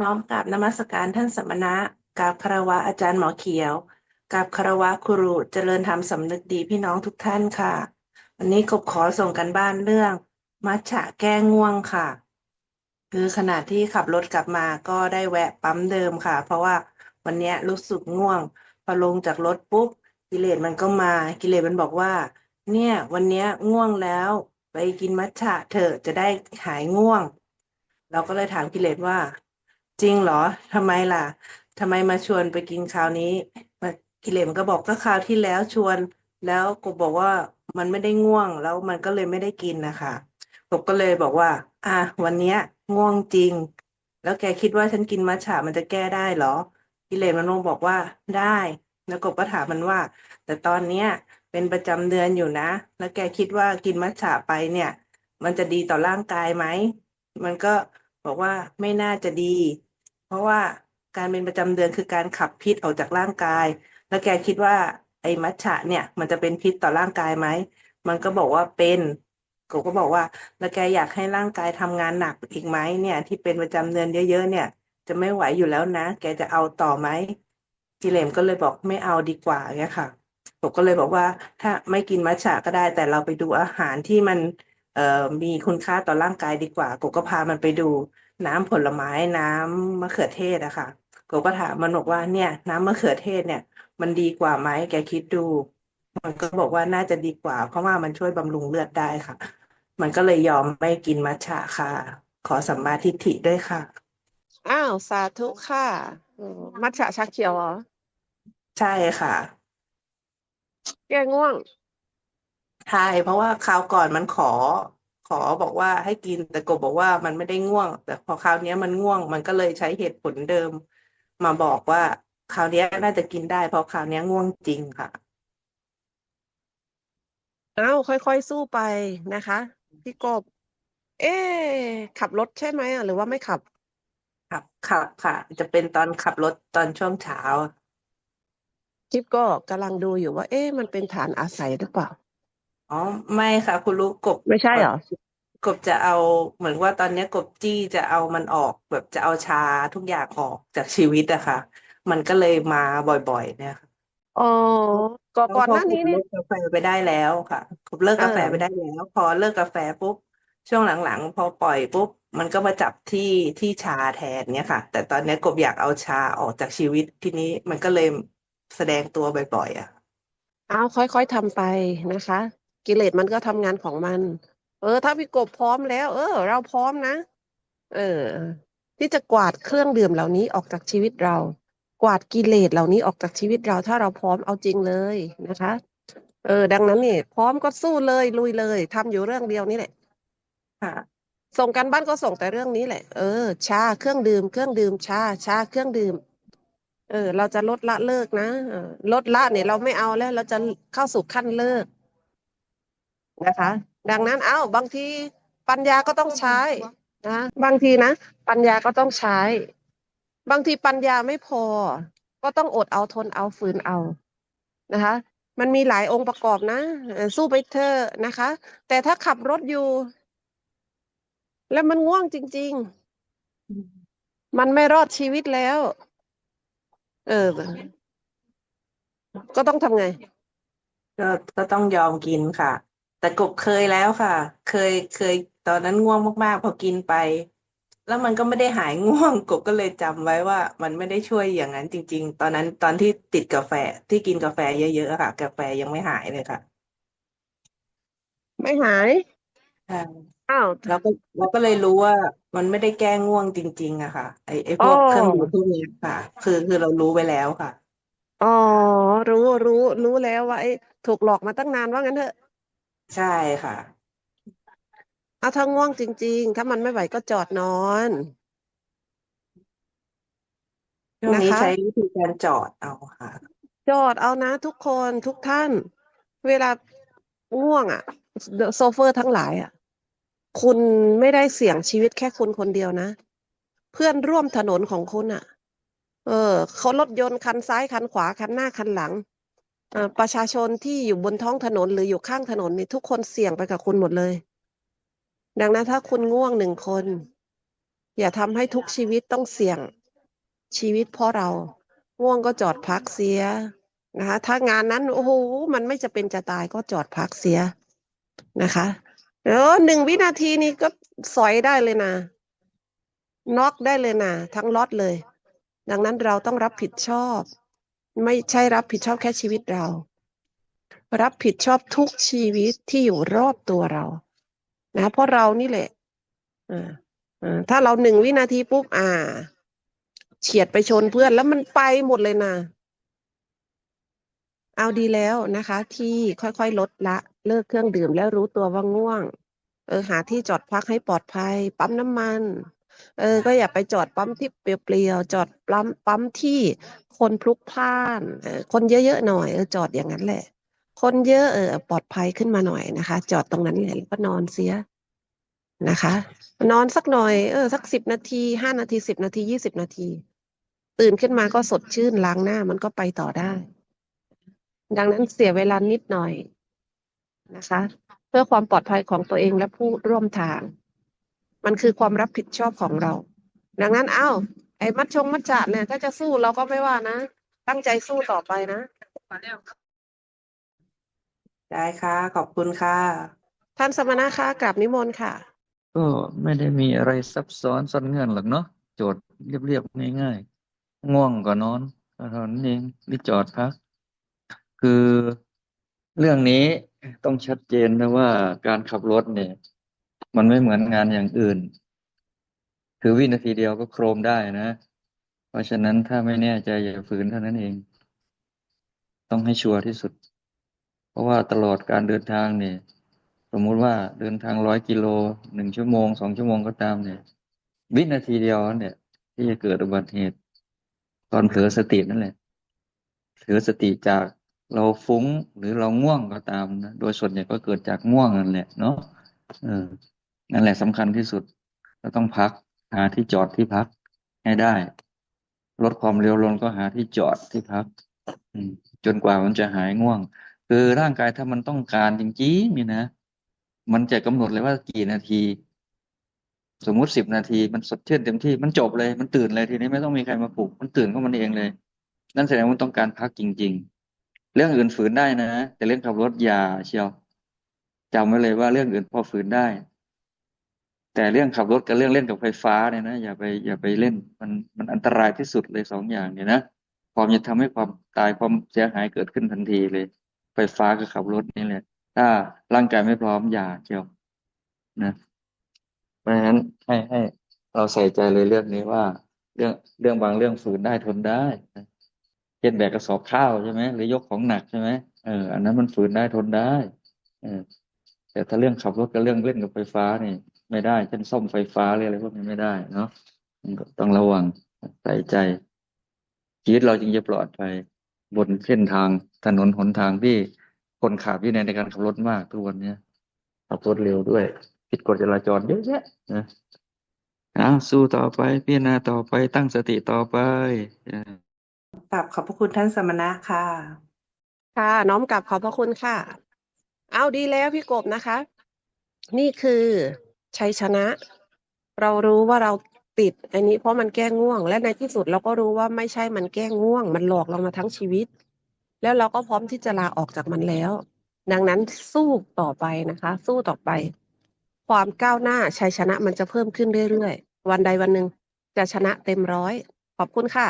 น้อมกราบนมัสการท่านสมณะกราบคารวะอาจารย์หมอเขียวกราบคารวะครูเจริญธรรมสำนึกดีพี่น้องทุกท่านค่ะ วันนี้กบขอส่งกันบ้านเรื่อง มัทฉะแก้ง่วงค่ะ คือขณะที่ขับรถกลับมาก็ได้แวะปั๊มเดิมค่ะ เพราะว่าวันนี้รู้สึกง่วง พอลงจากรถปุ๊บกิเลสมันก็มา กิเลสมันบอกว่า เนี่ย วันนี้ง่วงแล้ว ไปกินมัทฉะเถอะจะได้หายง่วง เราก็เลยถามกิเลสว่า จริงเหรอทำไมล่ะทำไมมาชวนไปกินคราวนี้มากิเลสมันก็บอกก็คราวที่แล้วชวน แล้วกบบอกว่ามันไม่ได้ง่วงแล้วมันก็เลยไม่ได้กินนะคะกบก็เลยบอกว่า อะวันเนี้ย ง่วงจริง แล้วแกคิดว่าฉันกินมัทฉะมันจะแก้ได้เหรอ กิเลสมันลงบอกว่าได้ แล้วกบก็ถามมันว่า แต่ตอนเนี้ยเป็นประจำเดือนอยู่นะ แล้วแกคิดว่ากินมัทฉะไปเนี่ย มันจะดีต่อร่างกายไหม มันก็บอกว่าไม่น่าจะดี ราะว่าการเป็นประจำเดือนคือการขับพิษออกจากร่างกาย แล้วแกคิดว่าไอ้มัทฉะเนี่ย มันจะเป็นพิษต่อร่างกายไหม มันก็บอกว่าเป็นกูก็บอกว่า แล้วแกอยากให้ร่างกายทำงานหนักอีกไหมเนี่ย ที่เป็นประจำเดือนเยอะๆเนี่ย จะไม่ไหวอยู่แล้วนะ แกจะเอาต่อไหมกิเลมก็เลยบอกไม่เอาดีกว่าเนี่ยค่ะผมก็เลยบอกว่า ถ้าไม่กินมัทฉะก็ได้ แต่เราไปดูอาหารที่มันเออมีคุณค่าต่อร่างกายดีกว่ากูก็พามันไปดู น้ำผลไม้น้ำมะเขือเทศอะค่ะกูก็ถามมันบอกว่าเนี่ย น้ำมะเขือเทศเนี่ย มันดีกว่าไหมแกคิดดู มันก็บอกว่าน่าจะดีกว่า เพราะว่ามันช่วยบำรุงเลือดได้ค่ะ มันก็เลยยอมไม่กินมัทฉะค่ะ ขอสัมมาทิฏฐิด้วยค่ะ อ้าวสาธุค่ะอืมมัทฉะชาเขียวเหรอใช่ค่ะแก้ง่วงใช่เพราะว่าคราวก่อนมันขอ ขอบอกว่าให้กินแต่กบบอกว่ามันไม่ได้ง่วง แต่พอคราวเนี้ยมันง่วง มันก็เลยใช้เหตุผลเดิม มาบอกว่าคราวเนี้ยน่าจะกินได้ เพราะคราวเนี้ยง่วงจริงค่ะอ้าวค่อยๆสู้ไปนะคะ พี่กบ เอ๊ะขับรถใช่ไหมอะหรือว่าไม่ขับ ขับขับค่ะ จะเป็นตอนขับรถตอนช่วงเช้าจิ๊บก็กำลังดูอยู่ว่า เอ๊ะมันเป็นฐานอาศัยหรือเปล่า อ๋อไม่ค่ะ คุณลูกกบไม่ใช่เหรอ กบจะเอาเหมือนว่าตอนเนี้ยกบจี้จะเอามันออกแบบจะเอาชาทุกอย่างออกจากชีวิตอะค่ะ มันก็เลยมาบ่อยๆ เนี่ยค่ะอ๋อก่อนแล้วก่อนพอหน้านี้กบเนี่เลิย กกาแฟไปได้แล้วค่ะกบเลิกกาแฟเออไปได้แล้ว พอเลิกกาแฟปุ๊บช่วงหลังๆ พอปล่อยปุ๊บมันก็มาจับที่ที่ชาแทนเนี่ยค่ะ แต่ตอนเนี้ยกบอยากเอาชาออกจากชีวิตทีนี้มันก็เลยแสดงตัวบ่อยๆอะเอาค่อยๆทำไปนะคะ กิเลสมันก็ทำงานของมัน เออ ถ้าพี่กบพร้อมแล้ว เออ เราพร้อมนะ เออ ที่จะกวาดเครื่องดื่มเหล่านี้ออกจากชีวิตเรา กวาดกิเลสเหล่านี้ออกจากชีวิตเรา ถ้าเราพร้อมเอาจริงเลยนะคะ เออ ดังนั้นนี่พร้อมก็สู้เลยลุยเลยทำอยู่เรื่องเดียวนี่แหละ ค่ะ ส่งกันบ้านก็ส่งแต่เรื่องนี้แหละ เออ ชาเครื่องดื่ม เครื่องดื่มชาชาเครื่องดื่มเออเราจะลดละเลิกนะลดละเนี่ยเราไม่เอาแล้ว เราจะเข้าสู่ขั้นเลิก นะคะ ดังนั้นเอ้าบางทีปัญญาก็ต้องใช้นะบางทีนะ ปัญญาก็ต้องใช้ บางทีปัญญาไม่พอ ก็ต้องอดเอาทนเอาฝืนเอานะคะ มันมีหลายองค์ประกอบนะเออสู้ไปเถอะนะคะ แต่ถ้าขับรถอยู่ แล้วมันง่วงจริง ๆ มันไม่รอดชีวิตแล้ว เออ ก็ต้องทำไง ก็ก็ต้องยอมกินค่ะ แต่กบเคยแล้วค่ะ เคยเคยตอนนั้นง่วงมากๆ พอกินไป แล้วมันก็ไม่ได้หายง่วง กบก็เลยจำไว้ว่า มันไม่ได้ช่วยอย่างนั้นจริง ๆ ตอนนั้นตอนที่ติดกาแฟที่กินกาแฟเยอะๆอะค่ะ กาแฟยังไม่หายเลยค่ะ ไม่หายใช่อ้าวแล้วก็เราก็เลยรู้ว่ามันไม่ได้แก้ง่วงจริง ๆอะค่ะไอไอพอ๋อวกเครื่องดื่มพวกนี้ค่ะ คือคือเรารู้ไว้แล้วค่ะอ๋อรู้รู้รู้แล้วว่าไอ้ถูกหลอกมาตั้งนานว่างั้นเถอะ ใช่ค่ะ เอาถ้าง่วงจริง ๆ ถ้ามันไม่ไหวก็จอดนอนช่วงนี้นะคะ ใช้วิธีการจอดเอาค่ะ จอดเอานะทุกคนทุกท่าน เวลาง่วงอะโซเฟอร์ทั้งหลายอะคุณไม่ได้เสี่ยงชีวิตแค่คุณคนเดียวนะ เพื่อนร่วมถนนของคุณอะเออเขารถยนต์คันซ้ายคันขวาคันหน้าคันหลังเอ่อ ประชาชนที่อยู่บนท้องถนนหรืออยู่ข้างถนนนี่ทุกคนเสี่ยงไปกับคุณหมดเลย ดังนั้นถ้าคุณง่วงหนึ่งคน อย่าทำให้ทุกชีวิตต้องเสี่ยงชีวิตเพราะเรา ง่วงก็จอดพักเสียนะคะถ้างานนั้นโอ้โหมันไม่จะเป็นจะตายก็จอดพักเสียนะคะเออหนึ่งวินาทีนี้ก็สอยได้เลยนะน็อกได้เลยนะทั้งล็อตเลย ดังนั้นเราต้องรับผิดชอบ ไม่ใช่รับผิดชอบแค่ชีวิตเรา รับผิดชอบทุกชีวิตที่อยู่รอบตัวเรานะเพราะเรานี่แหละอ่าอ่าถ้าเราหนึ่งวินาทีปุ๊บอ่า เฉียดไปชนเพื่อนแล้วมันไปหมดเลยนะเอาดีแล้วนะคะ ที่ค่อยๆลดละเลิกเครื่องดื่มแล้วรู้ตัวว่าง่วง เออหาที่จอดพักให้ปลอดภัย ปั๊มน้ำมัน เออ ก็อย่าไปจอดปั๊มที่เปลี่ยวๆจอดปั๊มปั๊มที่คนพลุกพล่านเออคนเยอะๆหน่อยเออจอดอย่างนั้นแหละ คนเยอะเออปลอดภัยขึ้นมาหน่อยนะคะ จอดตรงนั้นแหละแล้วก็นอนเสียนะคะ นอนสักหน่อย เออ สักสิบนาทีห้านาทีสิบนาทียี่สิบนาที ตื่นขึ้นมาก็สดชื่นล้างหน้ามันก็ไปต่อได้ ดังนั้นเสียเวลานิดหน่อยนะคะ เพื่อความปลอดภัยของตัวเองและผู้ร่วมทาง มันคือความรับผิดชอบของเรา ดังนั้นเอ้า ไอ้มัดชงมัดจะเนี่ย ถ้าจะสู้เราก็ไม่ว่านะ ตั้งใจสู้ต่อไปนะ ได้ค่ะ ขอบคุณค่ะ ท่านสมณะคะกราบนิมนต์ค่ะ ก็ไม่ได้มีอะไรซับซ้อนซ่อนเงื่อนหรอกเนาะโจทย์เรียบๆง่ายๆง่วงก็นอนก็เท่านั้นเองรีจอดพัก คือเรื่องนี้ต้องชัดเจนนะว่าการขับรถเนี่ย มันไม่เหมือนงานอย่างอื่น คือวินาทีเดียวก็โครมได้นะ เพราะฉะนั้นถ้าไม่แน่ใจอย่าฝืนเท่านั้นเอง ต้องให้ชัวร์ที่สุด เพราะว่าตลอดการเดินทางเนี่ย สมมุติว่าเดินทางร้อยกิโลหนึ่งชั่วโมงสองชั่วโมงก็ตามเนี่ย วินาทีเดียวเนี่ย ที่จะเกิดอุบัติเหตุ ตอนเผลอสตินั่นแหละเผลอสติจากเราฟุ้งหรือเราง่วงก็ตามนะ โดยส่วนใหญ่ก็เกิดจากง่วงนั่นแหละเนาะ เออ นั่นแหละสำคัญที่สุดเราต้องพักหาที่จอดที่พักให้ได้ ลดความเร็วลงก็หาที่จอดที่พักจนกว่ามันจะหายง่วง คือร่างกายถ้ามันต้องการจริงๆนี่นะ มันจะกำหนดเลยว่ากี่นาที สมมุติสิบนาทีมันสดชื่นเต็มที่มันจบเลย มันตื่นเลยทีนี้ไม่ต้องมีใครมาปลุกมันตื่นก็มันเองเลย นั่นแสดงว่ามันต้องการพักจริง ๆ เรื่องอื่นฝืนได้นะแต่เรื่องขับรถอย่าเชียวจำไว้เลยว่าเรื่องอื่นพอฝืนได้ แต่เรื่องขับรถกับเรื่องเล่นกับไฟฟ้าเนี่ยนะอย่าไปอย่าไปเล่นมันมันอันตรายที่สุดเลยสองอย่างเนี่ยนะความจะทำให้ความตายความเสียหายเกิดขึ้นทันทีเลย ไฟฟ้ากับขับรถนี่แหละ ถ้าร่างกายไม่พร้อมอย่าเชียวนะเพราะฉะนั้นให้ให้เราใส่ใจเลยเรื่องนี้ว่า เรื่องเรื่องบางเรื่องฝืนได้ทนได้นะเช่นแบกกระสอบข้าวใช่ไหมหรือยกของหนักใช่ไหมเอออันนั้นมันฝืนได้ทนได้เออแต่ถ้าเรื่องขับรถกับเรื่องเล่นกับไฟฟ้านี่ ไม่ได้เช่นซ่อมไฟฟ้าหรืออะไรพวกนี้ไม่ได้เนาะมันก็ต้องระวังใส่ใจชีวิตเราจึงจะปลอดภัยบนเส้นทางถนนหนทางที่คนขาดวินัยในการขับรถมากทุกวันเนี้ยขับรถเร็วด้วย ผิดกฎจราจรเยอะแยะนะเอาสู้ต่อไปพิจารณาต่อไปตั้งสติต่อไปเออกราบขอบพระคุณท่านสมณะค่ะ ค่ะ น้อมกลับขอบพระคุณค่ะ เอาดีแล้วพี่กบนะคะ นี่คือ ชัยชนะ เรารู้ว่าเราติด อันนี้เพราะมันแก้ง่วง และในที่สุดเราก็รู้ว่าไม่ใช่มันแก้ง่วง มันหลอกเรามาทั้งชีวิต แล้วเราก็พร้อมที่จะลาออกจากมันแล้ว ดังนั้นสู้ต่อไปนะคะ สู้ต่อไป ความก้าวหน้าชัยชนะมันจะเพิ่มขึ้นเรื่อยๆ วันใดวันหนึ่งจะชนะเต็มร้อย ขอบคุณค่ะ